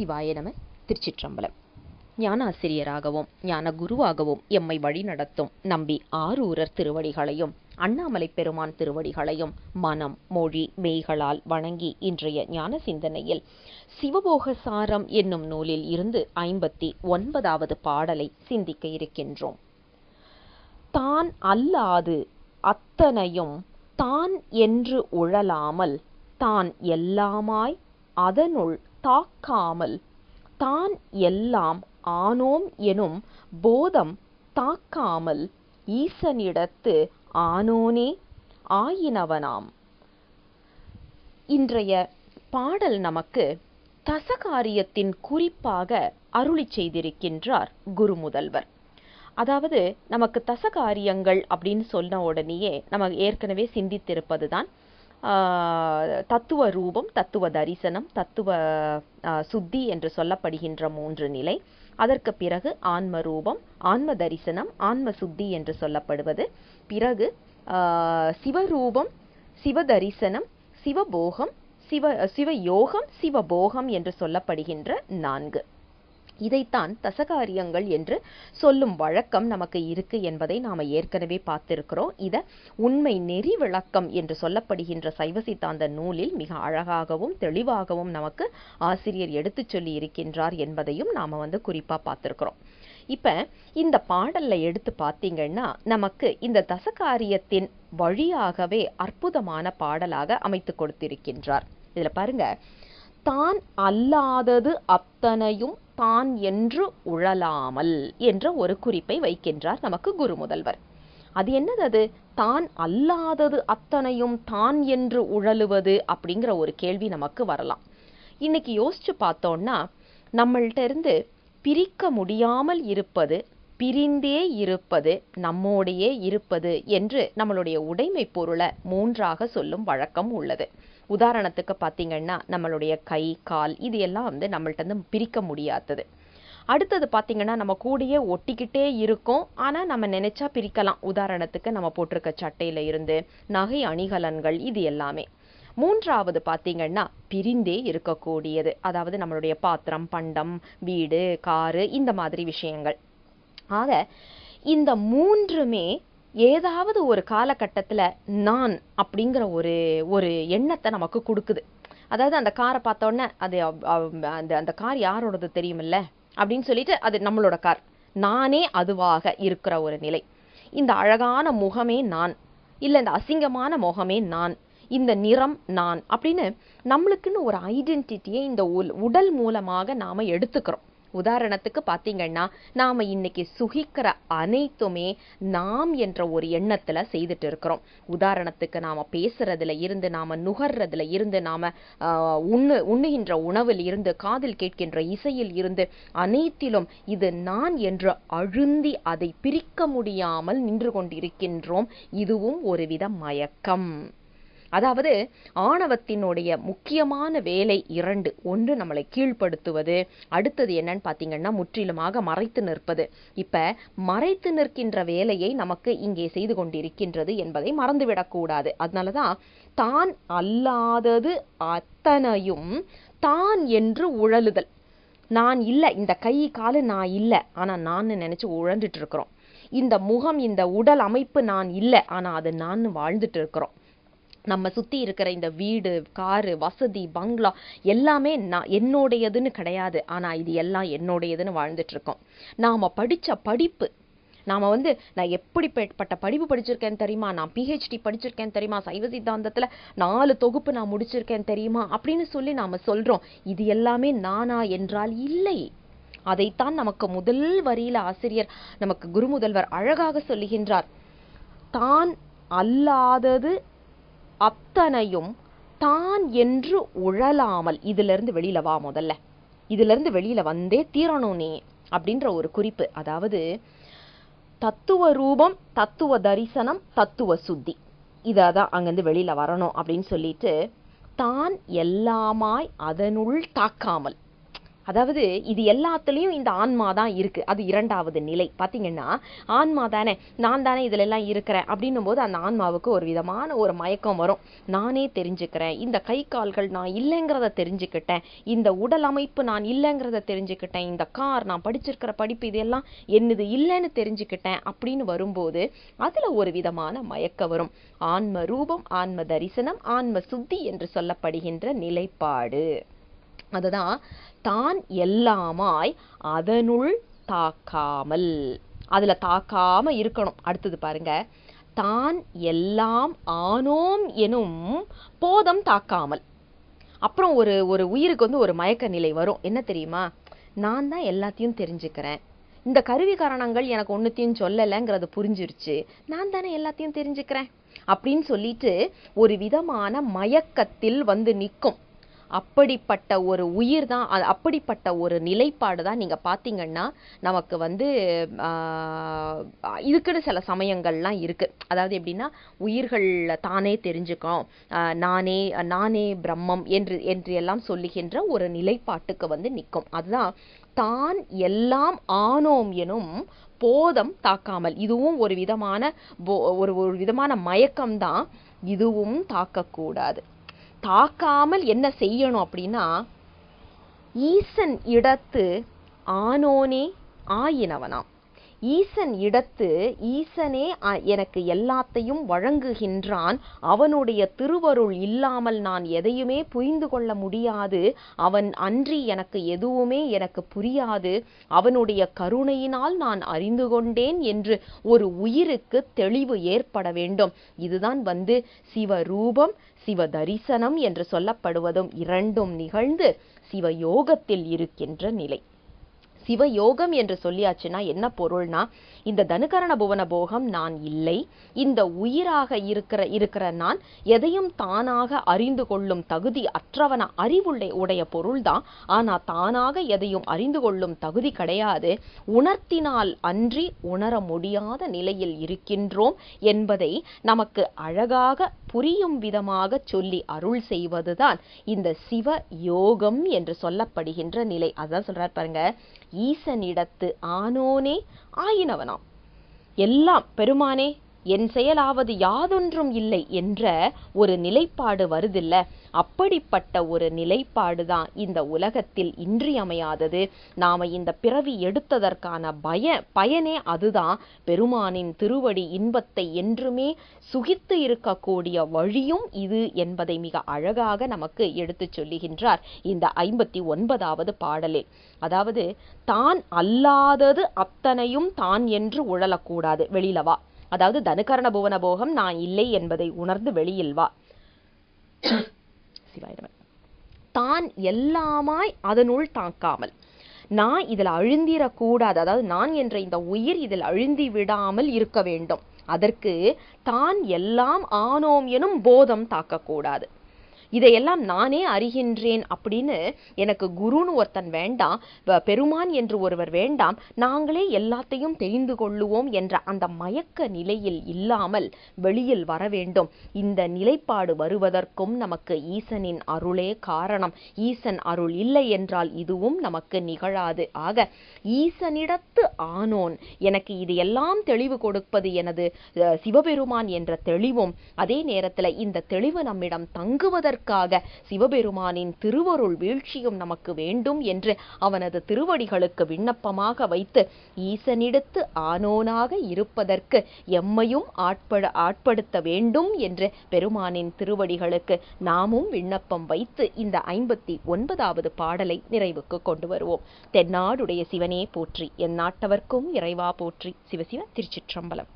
சிவாய நம திருச்சிற்றம்பலம். ஞானாசிரியராகவும் ஞான குருவாகவும் எம்மை வழிநடத்தும் நம்பி ஆரூரர் திருவடிகளையும் அண்ணாமலை பெருமான் திருவடிகளையும் மனம் மொழி மெய்களால் வணங்கி இன்றைய ஞான சிந்தனையில் சிவபோக சாரம் என்னும் நூலில் இருந்து ஐம்பத்தி ஒன்பதாவது பாடலை சிந்திக்க இருக்கின்றோம். தான் அல்லாது அத்தனையும் தான் என்று உழலாமல் தான் எல்லாமாய் அதனுள் தாக்காமல் தான் எல்லாம் ஆனோம் எனும் போதம் தாக்காமல் ஈசனிடத்து ஆனோனே ஆயினவனாம். இன்றைய பாடல் நமக்கு தசகாரியத்தின் குறிப்பாக அருளி செய்திருக்கின்றார் குருமுதல்வர் அதாவது நமக்கு தசகாரியங்கள் அப்படின்னு சொன்ன உடனேயே நம்ம ஏற்கனவே சிந்தித்திருப்பதுதான் தத்துவ ரூபம் தத்துவ தரிசனம் தத்துவ சுத்தி என்று சொல்லப்படுகின்ற மூன்று நிலை. அதற்கு பிறகு ஆன்ம ரூபம் ஆன்ம தரிசனம் ஆன்ம சுத்தி என்று சொல்லப்படுவது. பிறகு சிவரூபம் சிவதரிசனம் சிவபோகம் சிவ சிவயோகம் சிவபோகம் என்று சொல்லப்படுகின்ற நான்கு. இதைத்தான் தசகாரியங்கள் என்று சொல்லும் வழக்கம் நமக்கு இருக்கு என்பதை நாம ஏற்கனவே பார்த்திருக்கிறோம். இத உண்மை நெறி விளக்கம் என்று சொல்லப்படுகின்ற சைவ சித்தாந்த நூலில் மிக அழகாகவும் தெளிவாகவும் நமக்கு ஆசிரியர் எடுத்துச் சொல்லி இருக்கின்றார் என்பதையும் நாம வந்து குறிப்பா பார்த்திருக்கிறோம். இப்ப இந்த பாடல்ல எடுத்து பார்த்தீங்கன்னா நமக்கு இந்த தசகாரியத்தின் வழியாகவே அற்புதமான பாடலாக அமைத்து கொடுத்திருக்கின்றார். இதுல பாருங்க. தான் அல்லாதது அத்தனையும் தான் என்று உழலாமல் என்ற ஒரு குறிப்பை வைக்கின்றார் நமக்கு குரு முதல்வர். அது என்னது அது? தான் அல்லாதது அத்தனையும் தான் என்று உழலுவது அப்படிங்கிற ஒரு கேள்வி நமக்கு வரலாம். இன்னைக்கு யோசிச்சு பார்த்தோம்னா நம்மள்ட்ட இருந்து பிரிக்க முடியாமல் இருப்பது பிரிந்தே இருப்பது நம்மோடையே இருப்பது என்று நம்மளுடைய உடைமை பொருளை மூன்றாக சொல்லும் வழக்கம் உள்ளது. உதாரணத்துக்கு பார்த்தீங்கன்னா நம்மளுடைய கை கால் இது எல்லாம் வந்து நம்மள்ட்ட இருந்து பிரிக்க முடியாதது. அடுத்தது பார்த்தீங்கன்னா நம்ம கூடயே ஒட்டிக்கிட்டே இருக்கும். ஆனால் நம்ம நினைச்சா பிரிக்கலாம். உதாரணத்துக்கு நம்ம போட்டிருக்க சட்டையில இருந்து நகை அணிகலன்கள் இது எல்லாமே. மூன்றாவது பார்த்தீங்கன்னா பிரிந்தே இருக்கக்கூடியது. அதாவது நம்மளுடைய பாத்திரம் பண்டம் வீடு காரு இந்த மாதிரி விஷயங்கள். ஆக இந்த மூன்றுமே ஏதாவது ஒரு காலகட்டத்தில் நான் அப்படிங்கிற ஒரு ஒரு எண்ணத்தை நமக்கு கொடுக்குது. அதாவது அந்த காரை பார்த்தோன்னே அது அந்த அந்த கார் யாரோடது தெரியுமில்ல? அப்படின்னு சொல்லிட்டு அது நம்மளோட கார். நானே அதுவாக இருக்கிற ஒரு நிலை. இந்த அழகான முகமே நான். இல்லை இந்த அசிங்கமான முகமே நான். இந்த நிறம் நான். அப்படின்னு நம்மளுக்குன்னு ஒரு ஐடென்டிட்டியை இந்த உடல் மூலமாக நாம் எடுத்துக்கிறோம். உதாரணத்துக்கு பார்த்தீங்கன்னா நாம் இன்னைக்கு சுகிக்கிற அனைத்துமே நாம் என்ற ஒரு எண்ணத்தில் செய்துட்டு இருக்கிறோம். உதாரணத்துக்கு நாம் பேசுறதுல இருந்து நாம் நுகர்றதுல இருந்து நாம உண்ணு உண்ணுகின்ற உணவில் இருந்து காதில் கேட்கின்ற இசையில் இருந்து அனைத்திலும் இது நான் என்று அழுந்தி அதை பிரிக்க முடியாமல் நின்று கொண்டிருக்கின்றோம். இதுவும் ஒருவித மயக்கம். அதாவது ஆணவத்தினுடைய முக்கியமான வேலை இரண்டு. ஒன்று நம்மளை கீழ்ப்படுத்துவது. அடுத்தது என்னன்னு பார்த்தீங்கன்னா முற்றிலுமாக மறைத்து நிற்பது. இப்போ மறைத்து நிற்கின்ற வேலையை நமக்கு இங்கே செய்து கொண்டிருக்கின்றது என்பதை மறந்துவிடக்கூடாது அதனால தான் தான் அல்லாதது அத்தனையும் தான் என்று உழலுதல். நான் இல்லை இந்த கை காலு நான் இல்லை. ஆனால் நான் நினச்சி உழந்துட்டு இருக்கிறோம். இந்த முகம் இந்த உடல் அமைப்பு நான் இல்லை. ஆனால் அது நான் வாழ்ந்துட்டு இருக்கிறோம். நம்ம சுத்தி இருக்கிற இந்த வீடு காரு வசதி பங்களா எல்லாமே நான் என்னுடையதுன்னு கிடையாது. ஆனா இது எல்லாம் என்னுடையதுன்னு வாழ்ந்துட்டு இருக்கோம் நாம படிச்ச படிப்பு நாம வந்து நான் எப்படிப்பட்ட படிப்பு படிச்சிருக்கேன் தெரியுமா? நான் பிஹெச்டி படிச்சிருக்கேன் தெரியுமா? சைவ சித்தாந்தத்துல நாலு தொகுப்பு நான் முடிச்சிருக்கேன் தெரியுமா? அப்படின்னு சொல்லி நாம சொல்றோம். இது எல்லாமே நானா என்றால் இல்லை. அதைத்தான் நமக்கு முதல் வரியில ஆசிரியர் நமக்கு குருமுதல்வர் அழகாக சொல்லுகின்றார். தான் அல்லாதது அத்தனையும் தான் என்று உழலாமல் இதிலிருந்து வெளியில வா முதல்ல. இதிலிருந்து வெளியில வந்தே தீரணும் நீ அப்படின்ற ஒரு குறிப்பு. அதாவது தத்துவ ரூபம் தத்துவ தரிசனம் தத்துவ சுத்தி. இதான் அங்கேருந்து வெளியில வரணும் அப்படின்னு சொல்லிட்டு தான் எல்லாமாய் அதனுள் தாக்காமல் அதாவது இது எல்லாத்துலேயும் இந்த ஆன்மா தான் இருக்குது அது இரண்டாவது நிலை. பார்த்தீங்கன்னா ஆன்மா தானே. நான் தானே இதுல எல்லாம் இருக்கிறேன். அப்படின்னும் போது அந்த ஆன்மாவுக்கு ஒரு விதமான ஒரு மயக்கம் வரும். நானே தெரிஞ்சுக்கிறேன். இந்த கை கால்கள் நான் இல்லைங்கிறத தெரிஞ்சுக்கிட்டேன். இந்த உடல் அமைப்பு நான் இல்லைங்கிறத தெரிஞ்சுக்கிட்டேன். இந்த கார் நான் படிச்சிருக்கிற படிப்பு இதெல்லாம் என்னது இல்லைன்னு தெரிஞ்சுக்கிட்டேன் அப்படின்னு வரும்போது அதில் ஒரு விதமான மயக்கம் வரும். ஆன்ம ரூபம் ஆன்ம தரிசனம் ஆன்ம சுத்தி என்று சொல்லப்படுகின்ற நிலைப்பாடு. அதுதான் தான் எல்லாமாய் அதனுள் தாக்காமல். அதில் தாக்காமல் இருக்கணும். அடுத்தது பாருங்க. தான் எல்லாம் ஆனோம் எனும் போதம் தாக்காமல். அப்புறம் ஒரு ஒரு உயிருக்கு வந்து ஒரு மயக்க நிலை வரும். என்ன தெரியுமா? நான் தான் எல்லாத்தையும் தெரிஞ்சுக்கிறேன். இந்த கருவி காரணங்கள் எனக்கு ஒன்றுத்தையும் சொல்லலைங்கிறது புரிஞ்சிருச்சு. நான் தானே எல்லாத்தையும் தெரிஞ்சுக்கிறேன். அப்படின்னு சொல்லிட்டு ஒரு விதமான மயக்கத்தில் வந்து நிற்கும். அப்படிப்பட்ட ஒரு உயிர் தான் அது அப்படிப்பட்ட ஒரு நிலைப்பாடு தான் நீங்கள் பார்த்தீங்கன்னா நமக்கு வந்து ஆஹ், இதுக்குன்னு சில சமயங்கள்லாம் இருக்குது அதாவது எப்படின்னா உயிர்கள் தானே தெரிஞ்சுக்கும் நானே நானே பிரம்மம் என்று என்று எல்லாம் சொல்லுகின்ற ஒரு நிலைப்பாட்டுக்கு வந்து நிற்கும் அதுதான் தான் எல்லாம் ஆனோம் எனும் போதம் தாக்காமல். இதுவும் ஒரு விதமான போ- ஒரு ஒரு விதமான மயக்கம்தான். இதுவும் தாக்கக்கூடாது. தாக்காமல் என்ன செய்யணும் அப்படின்னா ஈசன் இடத்து ஆனோனே ஆயினவனாம். ஈசன் இடத்து ஈசனே அ- எனக்கு எல்லாத்தையும் வழங்குகின்றான். அவனுடைய திருவருள் இல்லாமல் நான் எதையுமே புரிந்து கொள்ள முடியாது. அவன் அன்றி எனக்கு எதுவுமே எனக்கு புரியாது. அவனுடைய கருணையினால் நான் அறிந்து கொண்டேன் என்று ஒரு உயிருக்கு தெளிவு ஏற்பட வேண்டும். இதுதான் வந்து சிவரூபம் சிவ தரிசனம் என்று சொல்லப்படுவதும் இரண்டும் நிகழ்ந்து சிவயோகத்தில் இருக்கின்ற நிலை. சிவயோகம் என்று சொல்லியாச்சுன்னா என்ன பொருள்னா இந்த தனுகரண புவன போகம் நான் இல்லை இந்த உயிராக இருக்கிற இருக்கிற நான் எதையும் தானாக அறிந்து கொள்ளும் தகுதி அற்றவன அறிவுள்ள உடைய பொருள்தான். ஆனா தானாக எதையும் அறிந்து கொள்ளும் தகுதி கிடையாது. உணர்த்தினால் அன்றி உணர முடியாத நிலையில் இருக்கின்றோம் என்பதை நமக்கு அழகாக புரியும் விதமாக சொல்லி அருள் செய்வதுதான் இந்த சிவ யோகம் என்று சொல்லப்படுகின்ற நிலை. அதான் சொல்றார் பாருங்க. ஈசனிடத்து ஆனோனே ஆயினவனாம். எல்லாம் பெருமானே என் செயலாவது யாதொன்றும் இல்லை என்ற ஒரு நிலைப்பாடு வருதில்ல. அப்படிப்பட்ட ஒரு நிலைப்பாடு தான் இந்த உலகத்தில் இன்றியமையாதது. நாம இந்த பிறவி எடுத்ததற்கான பய பயனே அதுதான். பெருமானின் திருவடி இன்பத்தை என்றுமே சுகித்து இருக்கக்கூடிய வழியும் இது என்பதை மிக அழகாக நமக்கு எடுத்துச் சொல்லுகின்றார் இந்த ஐம்பத்தி ஒன்பதாவது பாடலில். அதாவது தான் அல்லாதது அத்தனையும் தான் என்று உழலக்கூடாது. வெளியில வா. அதாவது தனுகரண புவன போகம் நான் இல்லை என்பதை உணர்ந்து வெளியில் வா. தான் எல்லாமாய் அதனுள் தாக்காமல் நான் இதில் அழுந்திரக்கூடாது அதாவது நான் என்ற இந்த உயிர் இதில் அழுந்தி விடாமல் இருக்க வேண்டும். அதற்கு தான் எல்லாம் ஆனோம் எனும் போதம் தாக்கக்கூடாது. இதையெல்லாம் நானே அறிகின்றேன் அப்படின்னு எனக்கு குருன்னு ஒருத்தன் வேண்டாம் வ- பெருமான் என்று ஒருவர் வேண்டாம் நாங்களே எல்லாத்தையும் தெரிந்து கொள்ளுவோம் என்ற அந்த மயக்க நிலையில் இல்லாமல் வெளியில் வர வேண்டும். இந்த நிலைப்பாடு வருவதற்கும் நமக்கு ஈசனின் அருளே காரணம். ஈசன் அருள் இல்லை என்றால் இதுவும் நமக்கு நிகழாது. ஆக ஈசனிடத்து ஆனோன் எனக்கு இது எல்லாம் தெளிவு கொடுப்பது எனது சிவபெருமான் என்ற தெளிவும் அதே நேரத்தில் இந்த தெளிவு நம்மிடம் தங்குவதற்கு அதற்காக சிவபெருமானின் திருவருள் வீழ்ச்சியும் நமக்கு வேண்டும் என்று அவனது திருவடிகளுக்கு விண்ணப்பமாக வைத்து ஈசனிடத்து ஆனோனாக இருப்பதற்கு எம்மையும் ஆட்பட ஆட்படுத்த வேண்டும் என்று பெருமானின் திருவடிகளுக்கு நாமும் விண்ணப்பம் வைத்து இந்த ஐம்பத்தி ஒன்பதாவது பாடலை நிறைவுக்கு கொண்டு வருவோம். தென்னாடுடைய சிவனே போற்றி என் நாட்டவர்க்கும் இறைவா போற்றி. சிவசிவ திருச்சிற்றம்பலம்.